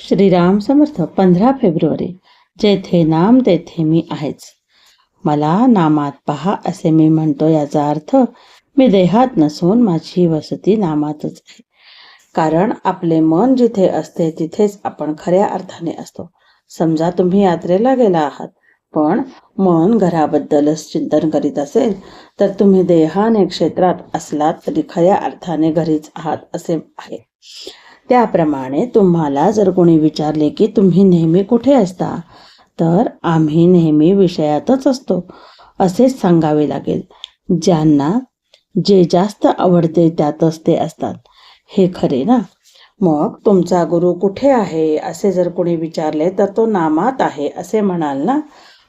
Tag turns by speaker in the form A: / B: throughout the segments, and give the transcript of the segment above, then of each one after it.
A: श्रीराम समर्थ पंधरा फेब्रुवारी. जेथे नाम तेथे मी आहेच. मला नामात पहा असे मी म्हणतो याचा अर्थ मी देहात नसून माझी वसती नामातच आहे. कारण आपले मन जिथे असते तिथेच आपण खऱ्या अर्थाने असतो. समजा तुम्ही यात्रेला गेला आहात पण मन घराबद्दलच चिंतन करीत असेल तर तुम्ही देहाने क्षेत्रात असलात तरी खऱ्या अर्थाने घरीच आहात असे आहे. त्याप्रमाणे तुम्हाला जर कोणी विचारले की तुम्ही नेहमी कुठे असता तर आम्ही नेहमी विषयातच असतो असेच सांगावे लागेल. ज्यांना जे जास्त आवडते त्यातच ते असतात. हे खरे ना? मग तुमचा गुरु कुठे आहे असे जर कोणी विचारले तर तो नामात आहे असे म्हणाल ना?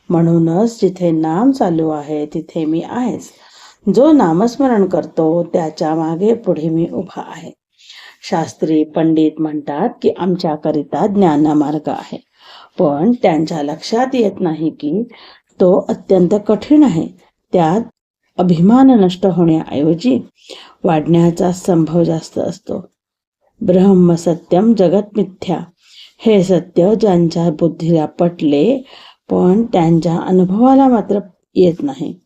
A: म्हणूनच जिथे नाम चालू आहे तिथे मी आहेच. जो नामस्मरण करतो त्याच्यामागे पुढे मी उभा आहे. शास्त्री पंडित म्हणतात की आमच्याकरिता ज्ञानमार्ग आहे. पण त्यांच्या लक्षात येत नाही की तो अत्यंत कठीण आहे. त्यात अभिमान नष्ट होण्याऐवजी वाढण्याचा संभव जास्त असतो. ब्रह्म सत्यम जगत मिथ्या हे सत्य ज्यांच्या बुद्धीला पटले पण त्यांच्या अनुभवाला मात्र येत नाही.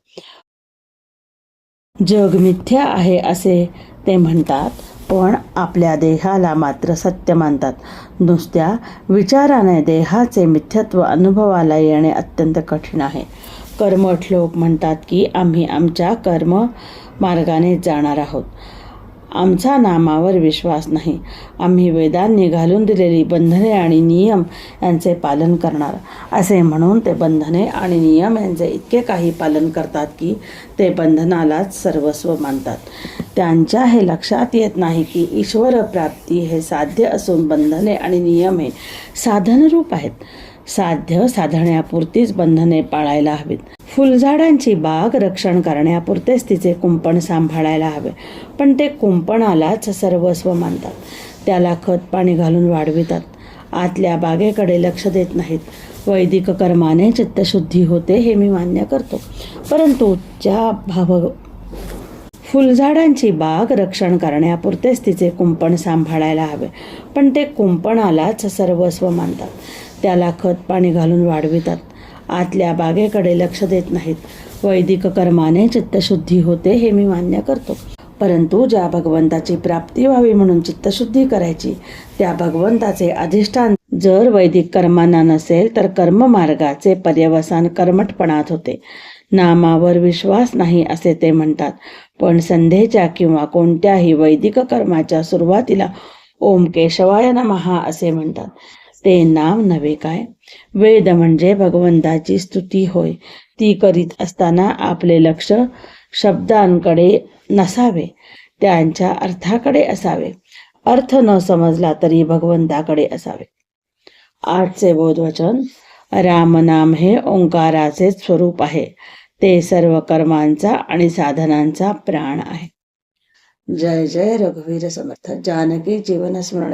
A: जग मिथ्या आहे असे ते म्हणतात. पण आपल्या देहाला मात्र सत्य मानतात. नुसत्या विचाराने देहाचे मिथ्यत्व अनुभवाला येणे अत्यंत कठीण आहे. कर्मठ लोक म्हणतात की आम्ही आमच्या कर्म मार्गाने जाणार आहोत. आमचा नामावर विश्वास नाही. आम्ही वेदांनी घालून दिलेली बंधने आणि नियम यांचे पालन करणार. असे म्हणून ते बंधने आणि नियम यांचे इतके काही पालन करतात की ते बंधनालाच सर्वस्व मानतात. त्यांच्या हे लक्षात येत नाही की ईश्वर प्राप्ती हे साध्य असून बंधने आणि नियम हे साधनरूप आहेत. साध्य साधण्यापुरतीच बंधने पाळायला हवीत. फुलझाडांची बाग रक्षण करण्यापुरतेच तिचे कुंपण सांभाळायला हवे. पण ते कुंपणालाच सर्वस्व मानतात. त्याला खत पाणी घालून वाढवितात. आतल्या बागेकडे लक्ष देत नाहीत. वैदिक कर्माने चित्तशुद्धी होते हे मी मान्य करतो. परंतु ज्या भाव फुलझाडांची बाग रक्षण करण्यापुरतेच तिचे कुंपण सांभाळायला हवे. पण ते कुंपणालाच सर्वस्व मानतात. त्याला खत पाणी घालून वाढवितात. आतल्या बागेकडे लक्ष देत नाहीत. वैदिक कर्माने चित्तशुद्धी होते हे मी मान्य करतो. परंतु ज्या भगवंताची प्राप्ती व्हावी म्हणून चित्तशुद्धी करायची त्या भगवंताचे अधिष्ठान जर वैदिक कर्मांना नसेल तर कर्ममार्गाचे पर्यवसान कर्मठपणात होते. नामावर विश्वास नाही असे ते म्हणतात. पण संध्येच्या किंवा कोणत्याही वैदिक कर्माच्या सुरुवातीला ओम केशवाय नमहा असे म्हणतात. ते नाव नव्हे काय? वेद म्हणजे भगवंताची स्तुती होय. ती करीत असताना आपले लक्ष शब्दांकडे नसावे त्यांच्या अर्थाकडे असावे. अर्थ न समजला तरी भगवंताकडे असावे. आजचे बोधवचन रामनाम हे ओंकाराचे स्वरूप आहे. ते सर्व कर्मांचा आणि साधनांचा प्राण आहे. जय जय रघुवीर समर्थ. जानकी जीवन स्मरण.